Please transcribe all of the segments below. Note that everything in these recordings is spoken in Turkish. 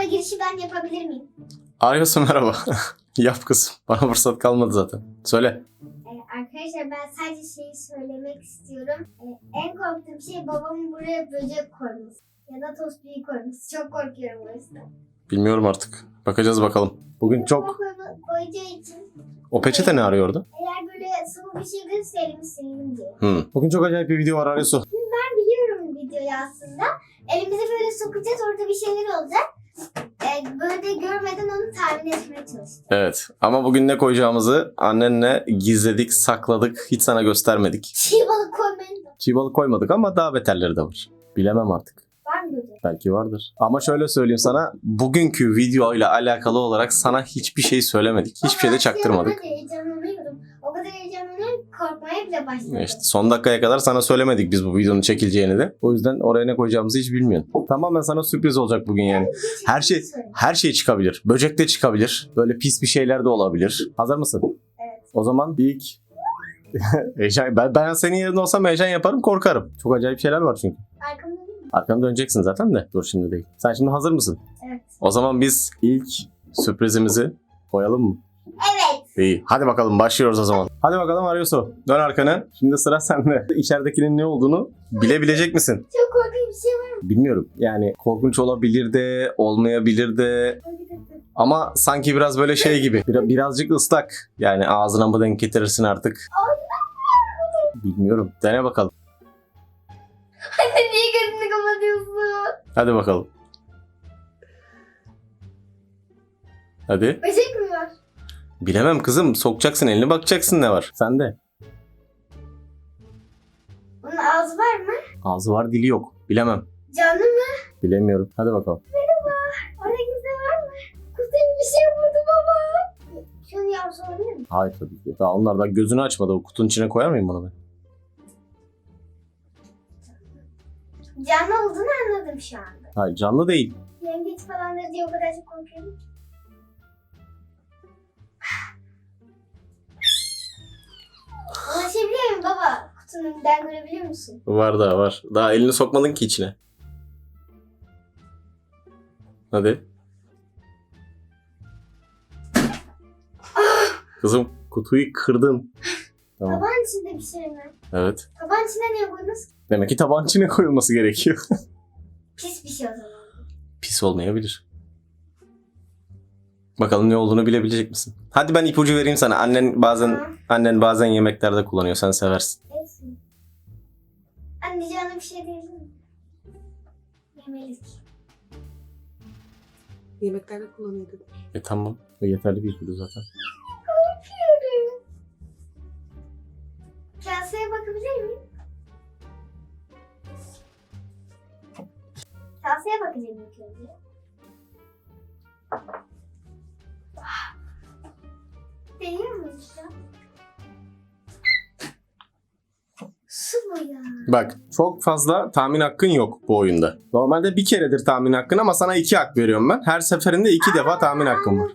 ve girişi ben yapabilir miyim? Arıyorsun merhaba. Yap kızım. Bana fırsat kalmadı zaten. Söyle. Ee, arkadaşlar ben sadece şeyi söylemek istiyorum. Ee, en korktuğum şey babamın buraya böcek koyması. Ya da tostuyu koyması. Çok korkuyorum o yüzden. Bilmiyorum artık. Bakacağız bakalım. Bugün çok... Koy- koyacağı için O peçete ne arıyordu? eğer böyle sıvı bir şey görürse elimi sileyim diye. Hmm. Bugün çok acayip bir video var Arıyorsun. Ben biliyorum videoyu aslında. Elimizi böyle sokacağız orada bir şeyler olacak. Ee, böyle de görmeden onu tahmin etmeye çalışacağım. Evet. Ama bugün ne koyacağımızı annenle gizledik, sakladık. Hiç sana göstermedik. Çiğ balık koymayın da. Çiğ balık koymadık ama daha beterleri de var. Bilemem artık. Var mı? Belki vardır. Ama şöyle söyleyeyim sana. Bugünkü video ile alakalı olarak sana hiçbir şey söylemedik. Hiçbir şey de çaktırmadık heyecanlanıyorum. O kadar heyecanlanıyorum korkmaya bile başladım. İşte son dakikaya kadar sana söylemedik biz bu videonun çekileceğini de. O yüzden oraya ne koyacağımızı hiç bilmiyorsun. Tamamen sana sürpriz olacak bugün yani. Her şey her şey çıkabilir. Böcek de çıkabilir. Böyle pis bir şeyler de olabilir. Hazır mısın? Evet. O zaman ilk heyecan, ben, ben senin yerinde olsam heyecan yaparım korkarım. Çok acayip şeyler var çünkü. Arkamda değil mi? Arkanı döneceksin zaten de. Dur şimdi değil. Sen şimdi hazır mısın? Evet. O zaman biz ilk sürprizimizi koyalım mı? Evet. İyi. Hadi bakalım başlıyoruz o zaman. Hadi bakalım arıyorsun. Dön arkana. Şimdi sıra sende. İçeridekinin ne olduğunu bilebilecek misin? Çok korkunç bir şey var. Bilmiyorum. Yani korkunç olabilir de, olmayabilir de. Ama sanki biraz böyle şey gibi. Bir- birazcık ıslak. Yani ağzına mı denk getirirsin artık? Bilmiyorum. Dene bakalım. Anne niye gözünü kapatıyorsun? Hadi bakalım. Hadi. Böcek mi? Bilemem kızım. Sokacaksın elini bakacaksın ne var. Sen de. Onun ağzı var mı? Ağzı var dili yok. Bilemem. Canlı mı? Bilemiyorum. Hadi bakalım. Orada kimse var mı? Kuzey bir şey vurdu baba. Şunu yapsa mi? Hayır tabii ki. Daha onlar da gözünü açmadı. O kutunun içine koyar mıyım bunu ben? Canlı olduğunu anladım şu anda. Hayır canlı değil. Yengeç falan da diye o kadar çok korkuyorum. Ulaşabiliyor muyum baba? Kutunun önünden görebiliyor musun? Var daha var. Daha elini sokmadın ki içine. Hadi. Kızım kutuyu kırdın. Tamam. Tabağın içinde bir şey mi? Evet. Tabağın içine niye koydunuz? Demek ki tabağın içine koyulması gerekiyor. Pis bir şey o zaman. Pis olmayabilir. Bakalım ne olduğunu bilebilecek misin? Hadi ben ipucu vereyim sana. Annen bazen annen bazen yemeklerde kullanıyor. Sen seversin. Anne canlı bir şey değil mi? Yemelik. Yemeklerde kullanıyor dedim. E tamam. O yeterli bir ipucu zaten. Korkuyorum. Kaseye bakabilir miyim? Kaseye bakacağım ilk önce. Bak çok fazla tahmin hakkın yok bu oyunda. Normalde bir keredir tahmin hakkın ama sana iki hak veriyorum ben. Her seferinde iki defa tahmin hakkım var.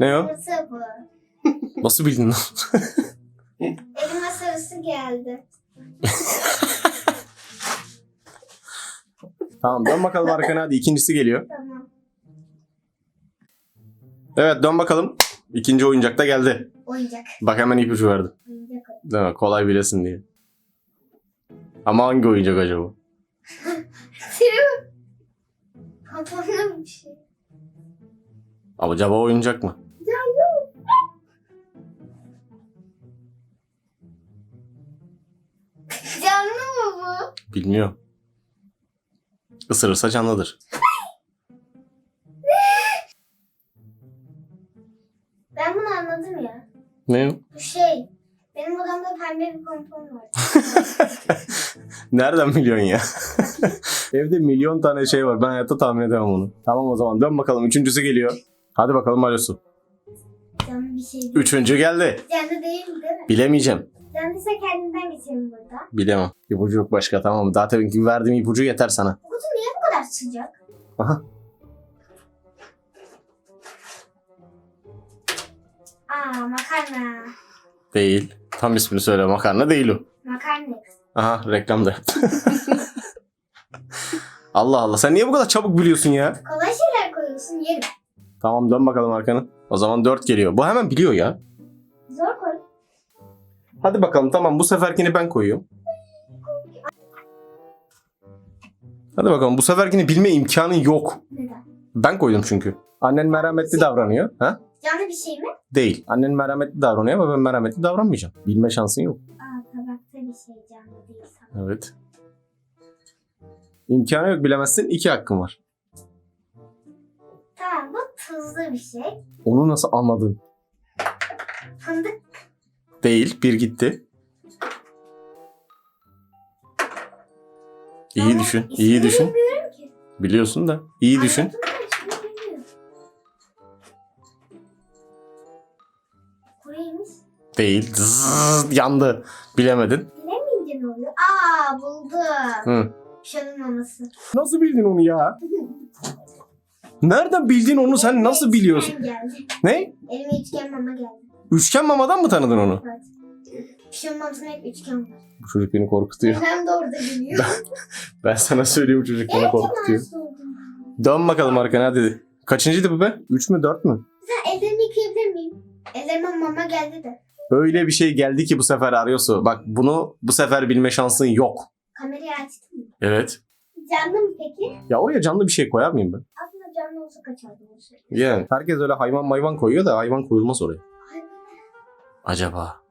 Ne o? Sarısı bu. Nasıl bildin lan? Elime sarısı geldi. tamam dön bakalım arkana hadi ikincisi geliyor. Tamam. Evet dön bakalım. İkinci oyuncak da geldi. Oyuncak. Bak hemen ipucu verdim. Oyuncak. Değil mi? Kolay bilesin diye. Ama hangi oyuncak acaba? Senin bir şey. Acaba oyuncak mı? Canlı mı bu? Bilmiyorum. Isırırsa canlıdır. Ben bunu anladım ya. Ne? Bu şey. Benim odamda pembe bir pompon var. Nereden biliyorsun ya? Evde milyon tane şey var. Ben hayatta tahmin edemem onu. Tamam o zaman dön bakalım. Üçüncüsü geliyor. Hadi bakalım. Canlı bir şey değil. Üçüncü geldi. Canlı değil değil mi? Bilemeyeceğim. Canlıysa kendinden geçelim burada. Bilemem. İpucu yok başka tamam mı? Daha teminki verdiğim ipucu yeter sana. Bu kutu niye bu kadar sıcak? Aha. Aa makarna. Değil. Tam ismini söyle makarna değil o. Aha reklam da yaptı. Allah Allah sen niye bu kadar çabuk biliyorsun ya? Kolay şeyler koyuyorum. koysun yerim. Tamam dön bakalım arkanı. O zaman 4 geliyor. Bu hemen biliyor ya. Zor koy. Hadi bakalım tamam bu seferkini ben koyuyorum. Hadi bakalım bu seferkini bilme imkanın yok. Neden? Ben koydum çünkü. Annen merhametli davranıyor. Ha? Canlı bir şey mi? Değil. Annen merhametli davranıyor ama ben merhametli davranmayacağım. Bilme şansın yok. Aa tabakta bir şey canlı değil. Evet. İmkanı yok bilemezsin. İki hakkın var. Tamam bu tuzlu bir şey. Onu nasıl anladın? Fındık Değil. Bir gitti. İyi düşün. iyi düşün. bilmiyorum ki. Biliyorsun da. iyi düşün. Anladım da ismini bilmiyorum. Kureymiş. Değil. Zzzz, yandı. Bilemedin. Oluyor? Aa buldum. Hı. Şunun maması. Nasıl bildin onu ya? Nereden bildin onu sen nasıl biliyorsun? geldi. Ne? Elime üçgen mama geldi. Üçgen mamadan mı tanıdın onu? Evet. Şunun mamasında hep üçgen var. Bu çocuk beni korkutuyor. Hem de orada gülüyor. Ben sana söyleyeyim bu çocuk beni korkutuyor. Nasıl oldu? Dön bakalım arkana hadi. Kaçıncıydı bu be? Üç mü dört mü? Sen ellerimi yıkayabilir miyim? Ellerime mama geldi de. Öyle bir şey geldi ki bu sefer arıyorsun. Bak bunu bu sefer bilme şansın yok. Kamerayı açtın mı? Evet. Canlı mı peki? Ya oraya canlı bir şey koyar mıyım ben? Aslında canlı olsa kaçardım o şey. Yani herkes öyle hayvan mayvan koyuyor da hayvan koyulmaz oraya. Ay, Acaba?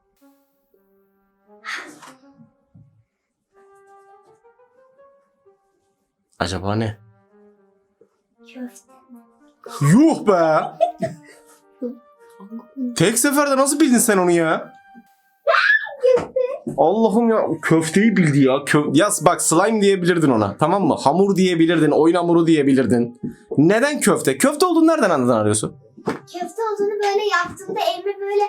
Acaba ne? köfte. Yuh be! Tek seferde nasıl bildin sen onu ya? Allah'ım ya köfteyi bildi ya. Kö- ya bak slime diyebilirdin ona tamam mı? Hamur diyebilirdin, oyun hamuru diyebilirdin. Neden köfte? Köfte olduğunu nereden anladın arıyorsun? Köfte olduğunu böyle yaptığımda elime böyle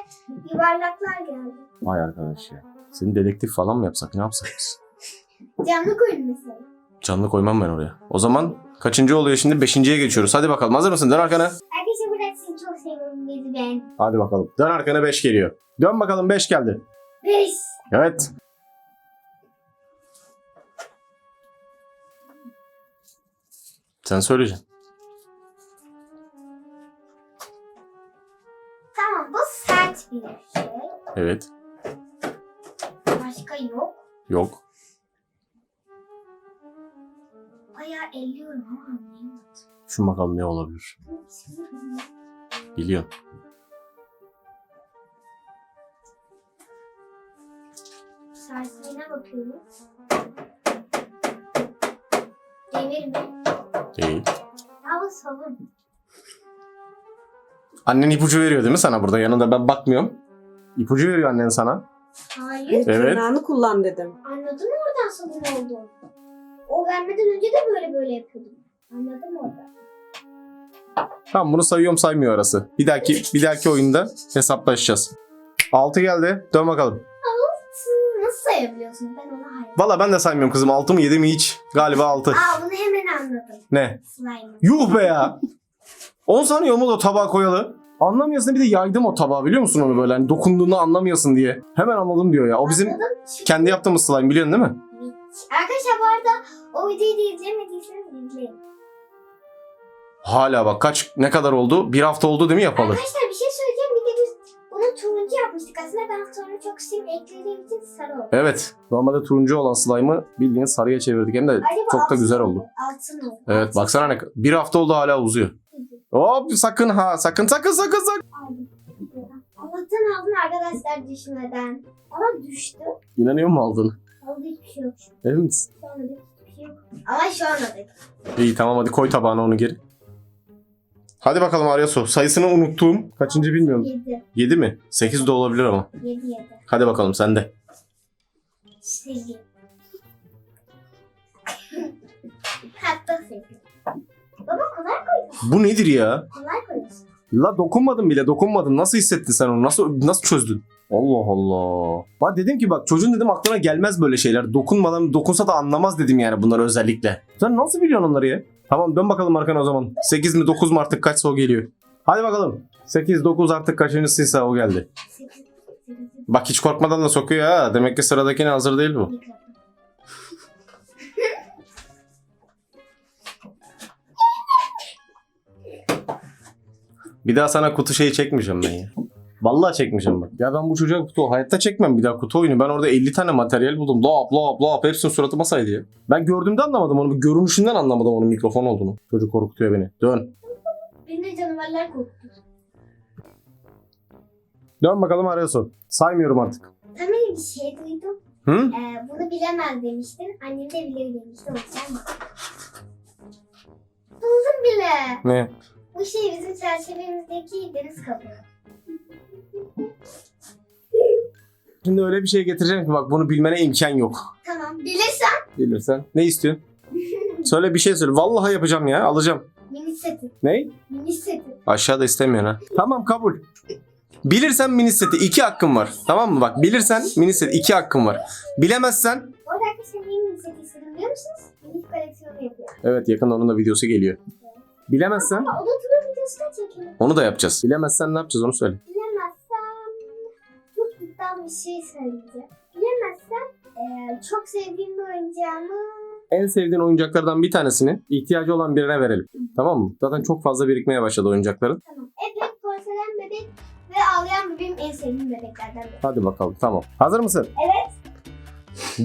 yuvarlaklar geldi. Vay arkadaş ya. Senin dedektif falan mı yapsak ne yapsak biz? Canlı koydum mesela. Canlı koymam ben oraya. O zaman kaçıncı oluyor şimdi? Beşinciye geçiyoruz. Hadi bakalım hazır mısın? Dön arkana. Arkadaşlar burada sizi çok seviyorum. Beni ben. Hadi bakalım. Dön arkana 5 geliyor. Dön bakalım 5 geldi. Beş. Evet. Sen söyleyeceksin. Tamam bu sert bir şey. Evet. Başka yok. Yok. Bayağı elliyorum ama anlayamadım. Şu bakalım ne olabilir. Biliyorsun. Sertliğine bakıyorum. Demir mi? Değil. Ama sabun. Annen ipucu veriyor değil mi sana burada? Yanında ben bakmıyorum. İpucu veriyor annen sana. Hayır. Evet. Tırnağını kullan dedim. Anladın mı oradan sabun oldu? O vermeden önce de böyle böyle yapıyordum. Anladım orada. Tamam bunu sayıyorum saymıyor arası. Bir dahaki bir dahaki oyunda hesaplaşacağız. 6 geldi. Dön bakalım. Sayabiliyorsun? Ben ona hayır. Valla ben de saymıyorum kızım. 6 mı 7 mi hiç? Galiba 6. Aa bunu hemen anladım. Ne? Slime. Yuh be ya. 10 saniye olmadı o tabağa koyalı. Anlamıyorsun bir de yaydım o tabağı biliyor musun onu böyle hani dokunduğunu anlamıyorsun diye. Hemen anladım diyor ya. O bizim Anladım. kendi yaptığımız slime biliyorsun değil mi? Arkadaşlar bu arada o videoyu da izlemediyseniz izleyin. Hala bak kaç ne kadar oldu? Bir hafta oldu değil mi yapalı? Arkadaşlar bir şey ben sonra çok sim eklediğim için sarı oldu. Evet. Normalde turuncu olan slime'ı bildiğin sarıya çevirdik hem de Acaba çok da altın güzel oldu. Altın oldu. Evet baksana ne bir hafta oldu hala uzuyor. Hop sakın ha sakın sakın sakın sakın. Aldım. Allah'tan aldım arkadaşlar düşmeden. Ama düştü. İnanıyor mu aldın? Oldu hiçbir şey yok. Emin misin? Şu anda hiçbir şey yok. Ama şu anda İyi tamam hadi koy tabağına onu geri. Hadi bakalım Aryasu. Sayısını unuttuğum kaçıncı bilmiyorum. 7. 7 mi? 8 de olabilir ama. 7 7. Hadi bakalım sen de. Sevgi. Hatta sevgi. Baba kolay koy. Bu nedir ya? Kolay koyuyorsun. La dokunmadın bile dokunmadın. Nasıl hissettin sen onu? Nasıl nasıl çözdün? Allah Allah. Bak dedim ki bak çocuğun dedim aklına gelmez böyle şeyler. Dokunmadan dokunsa da anlamaz dedim yani bunları özellikle. Sen nasıl biliyorsun onları ya? Tamam dön bakalım arkana o zaman. 8 mi 9 mu artık kaçsa o geliyor. Hadi bakalım. 8 9 artık kaçıncısıysa o geldi. 8. 8. Bak hiç korkmadan da sokuyor ha. Demek ki sıradakine hazır değil bu. Bir daha sana kutu şeyi çekmeyeceğim ben ya. Vallahi çekmeyeceğim bak. Ya ben bu çocuğa kutu hayatta çekmem bir daha kutu oyunu. Ben orada 50 tane materyal buldum. Lap lap lap hepsini suratıma saydı ya. Ben gördüğümde anlamadım onu. Bir görünüşünden anlamadım onun mikrofon olduğunu. Çocuk korkutuyor beni. Dön. Beni de canavarlar korktu. Dön bakalım arıyorsun. Saymıyorum artık. Tam öyle bir şey duydum. Hı? Ee, bunu bilemez demiştin. Annem de bilir demişti. O yüzden bak. Buldum bile. Ne? Bu şey bizim çerçevemizdeki deniz kabuğu. Şimdi öyle bir şey getireceğim ki bak bunu bilmene imkan yok. Tamam. Bilirsen Bilirsen. Ne istiyorsun? Söyle bir şey söyle. Vallahi yapacağım ya. Alacağım. mini seti. Ne? Mini seti. Aşağıda istemiyorsun ha. Tamam kabul. Bilirsen mini seti iki hakkım var. Tamam mı? Bak bilirsen mini seti iki hakkım var. Bilemezsen Bu arada arkadaşlar niye mini seti istedim biliyor musunuz? Mini koleksiyonu yapıyor. evet yakın onun da videosu geliyor. Bilemezsen Ama o da turun videosu da çekelim. onu da yapacağız. Bilemezsen ne yapacağız onu söyle. Çok sevdiğim bir oyuncağımı En sevdiğin oyuncaklardan bir tanesini ihtiyacı olan birine verelim. Tamam mı? Zaten çok fazla birikmeye başladı oyuncakların. tamam. Epek, porselen bebek ve ağlayan bebeğim en sevdiğim bebeklerden biri. Hadi bakalım tamam. Hazır mısın? Evet.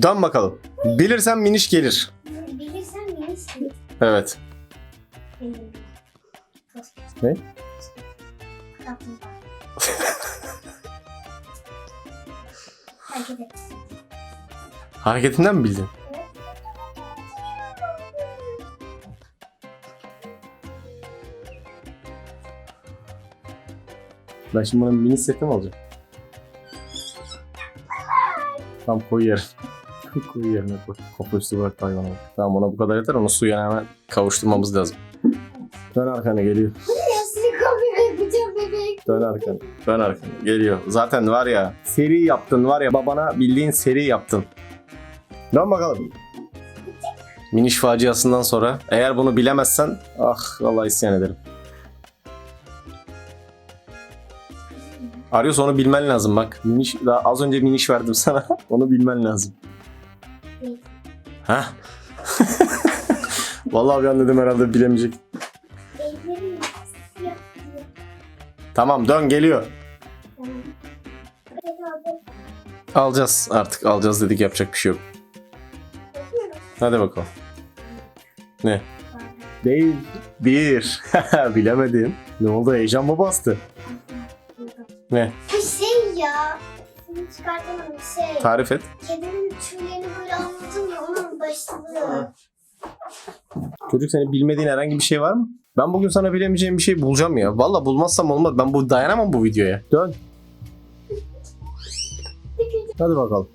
Dön bakalım. Bilirsen miniş gelir. Bilirsen mini seti. Evet. Benim. Ne? Kaplumbağa. Hareket et. Hareketinden mi bildin? Ben şimdi buna mini seti mi alacağım? Tamam koy yerine. koy yerine koy. Üstü bırak hayvana bak. Tamam ona bu kadar yeter. Onu suya hemen kavuşturmamız lazım. Dön arkana geliyor. Dön arkana. Dön arkana. Geliyor. Zaten var ya seri yaptın var ya babana bildiğin seri yaptın. Dön bakalım. Miniş faciasından sonra eğer bunu bilemezsen ah vallahi isyan ederim. Arıyorsa onu bilmen lazım bak. Miniş, daha az önce miniş verdim sana. onu bilmen lazım. Heh. vallahi bir an dedim herhalde bilemeyecek. Tamam dön geliyor. Alacağız artık alacağız dedik yapacak bir şey yok. Hadi bakalım. Ne? Değil. Bir. Bilemedim. Ne oldu heyecan mı bastı? Ne? Bu şey ya. Bunu çıkartamadım şey. Tarif et. Kedinin tüylerini böyle anladım ya onun başlığı. Çocuk senin bilmediğin herhangi bir şey var mı? Ben bugün sana bilemeyeceğim bir şey bulacağım ya. Valla bulmazsam olmaz. Ben bu dayanamam bu videoya. Dön. Hadi bakalım.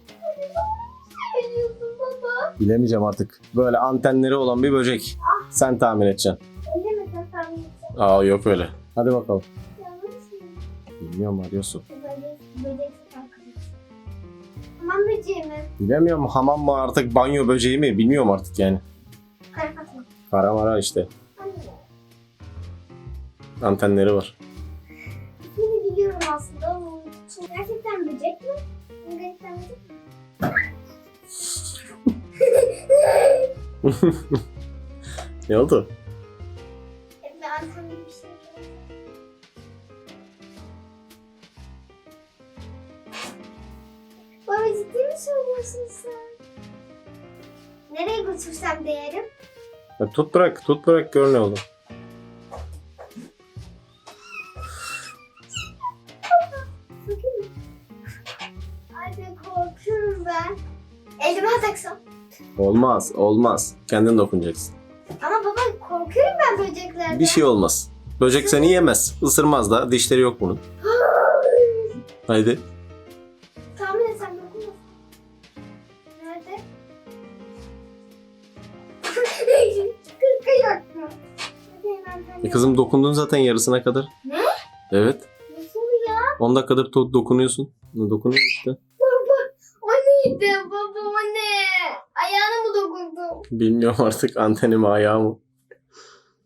Bilemeyeceğim artık. Böyle antenleri olan bir böcek. Sen tahmin edeceksin. Öyle mi sen tahmin edeceksin? Aa yok öyle. Hadi bakalım. Yanlış mı? Bilmiyorum arıyorsun. Böcek arkadaş. Tamam böceği mi? Bilemiyorum hamam mı artık banyo böceği mi bilmiyorum artık yani. Kara fatma. Kara mara işte. Antenleri var. Seni biliyorum aslında ama unuttum. Gerçekten böcek mi? Gerçekten böcek mi? Ne oldu? Ben bir şey. Baba ciddi mi söylüyorsun sen? Nereye götürsem değerim? Ya tut bırak, tut bırak gör ne olur. Olmaz, olmaz. Kendin dokunacaksın. Ama baba korkuyorum ben böceklerden. Bir şey olmaz. Böcek seni yemez. Isırmaz da. Dişleri yok bunun. Haydi. Tahmin etsem dokunmasın. Nerede? Kırk ayak mı? Hadi hemen ben E kızım dokundun zaten yarısına kadar. Ne? Evet. Nasıl ya? 10 dakikadır to- dokunuyorsun. Dokunuyorsun işte. O neydi baba o ne? Ayağına mı dokundum? Bilmiyorum artık anteni mi ayağı mı.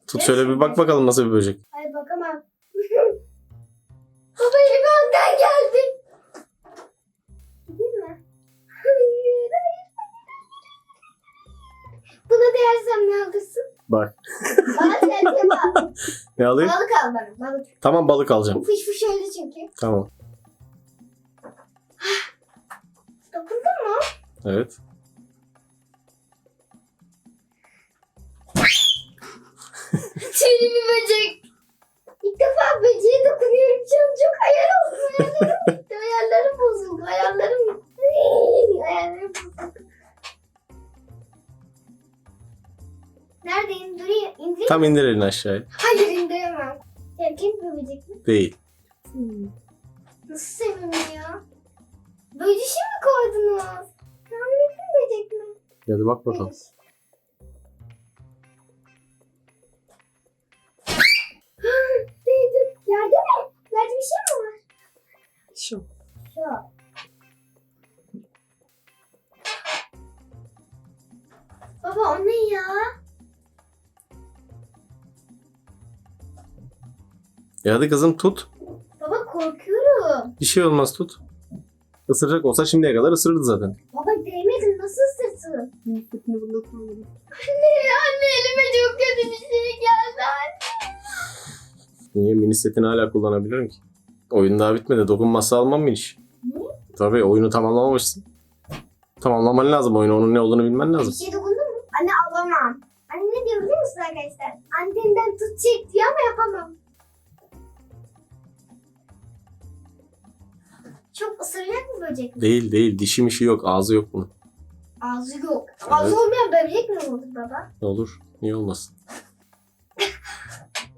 Tut şöyle bir bak bakalım nasıl bir böcek. Ay bakamam. baba elime ondan geldi. Değil mi? Hayır, hayır. Buna değersem ne alırsın? Bak. Bana serçe bak. Ne alayım? Balık al bana. Balık. Tamam balık alacağım. Fış fış öyle çünkü. Tamam. Dokundun mu? Evet. Bir böcek. İlk defa böceğe dokunuyorum. Çok çok hayal oldu. Hayallerim gitti. Hayallerim bozuldu. Hayallerim gitti. Hayallerim bozuldu. Neredeyim? Durayım. İndireyim. Tam indir elini aşağıya. Hayır indiremem. Erkek bir böcek mi? Değil. Nasıl seviniyor? Böcüşü mi koydunuz? Tahmin böcek mi? Hadi bak bakalım. Neymiş? Değdim. Yerde mi? Yerde bir şey mi var? Şu. Şu. Baba o ne ya? E hadi kızım tut. Baba korkuyorum. Bir şey olmaz tut. Isıracak olsa şimdiye kadar ısırırdı zaten. Baba değmedin nasıl ısırsın? Nispetini bunda kullanalım. Anne, anne elime çok kötü bir şey geldi anne. Niye mini setini hala kullanabilirim ki? Oyun daha bitmedi. Dokunmazsa almam miniş. Ne? Tabii oyunu tamamlamamışsın. Tamamlaman lazım oyunu. Onun ne olduğunu bilmen Bir lazım. şey dokundun mu? Anne alamam. Anne ne diyor biliyor musun arkadaşlar? Antenden tut çek diyor ama yapamam. Çok ısıracak mı böcek? Değil değil. Dişi mişi yok. Ağzı yok bunun. Ağzı yok. Ağzı olmayan böcek mi olur baba? Ne olur? Niye olmasın?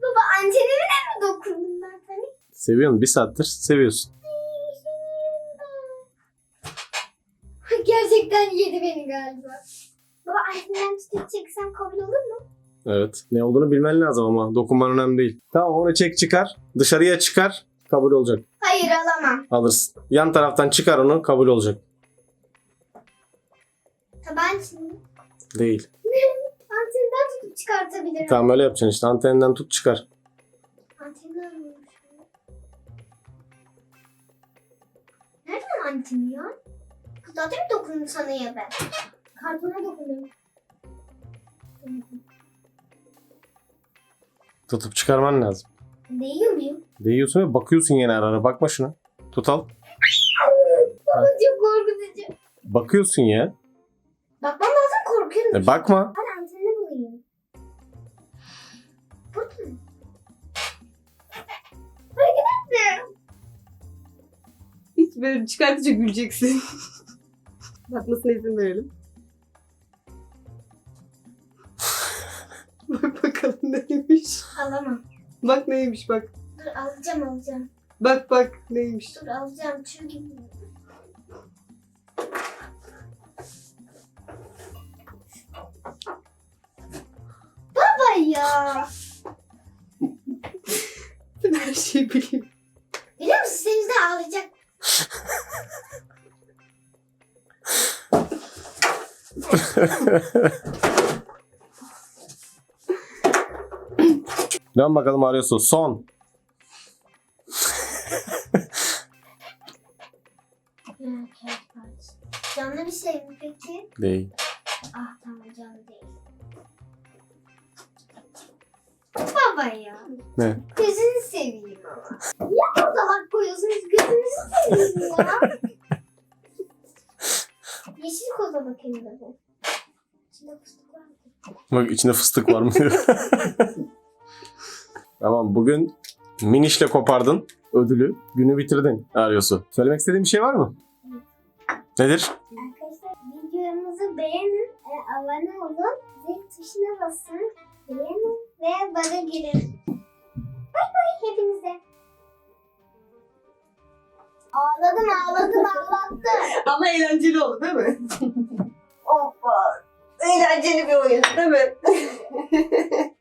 Baba antenine mi dokundun ben sana? Seviyorsun. Bir saattir seviyorsun. Gerçekten yedi beni galiba. Baba antenden tutup çeksem kabul olur mu? Evet. Ne olduğunu bilmen lazım ama dokunman önemli değil. Tamam onu çek çıkar. Dışarıya çıkar. Kabul olacak. Hayır alamam. Alırsın. Yan taraftan çıkar onu. Kabul olacak. Tabancını Değil. antenden tutup çıkartabilirim. Tamam öyle yapacaksın işte. Anteninden tut çıkar. Anteni arıyorum şu an. Nereden anteni ya? Zaten mi dokundum sana ya ben? Kartona dokundum. Tutup çıkarman lazım. Değiyor muyum? Değiyorsun ve bakıyorsun yine ara ara. Bakma şuna. Tut al. Baba çok korkutucu. Bakıyorsun ya. Bakmam lazım korkuyorum. E bakma. Ben antenini bulayım. Burada mı? Hareket etme. Hiç böyle çıkartıcı güleceksin. Bakmasına izin verelim. bak bakalım neymiş. Alamam. Bak neymiş bak. Dur alacağım alacağım. Bak bak neymiş. Dur alacağım çünkü. Baba ya. Ben her şeyi biliyorum. Biliyor musun sen yüzünden ağlayacak. Dön bakalım arıyorsun. Son. Canlı bir şey mi peki? Değil. Ah tamam canlı değil. Baba ya. Ne? Gözünü seveyim ama. Ya o zaman koyuyorsunuz gözünüzü seveyim ya. Yeşil koza bakayım da bu. İçinde fıstık var mı? Bak içinde fıstık var mı tamam bugün minişle kopardın ödülü. Günü bitirdin arıyorsun. Söylemek istediğin bir şey var mı? Nedir? Arkadaşlar videomuzu beğenin, e, abone olun, zil tuşuna basın, beğenin ve bana girin. Bay bay hepinize. Ağladım ağladım ağlattım. Ama eğlenceli oldu değil mi? Hoppa. Eğlenceli bir oyun değil mi?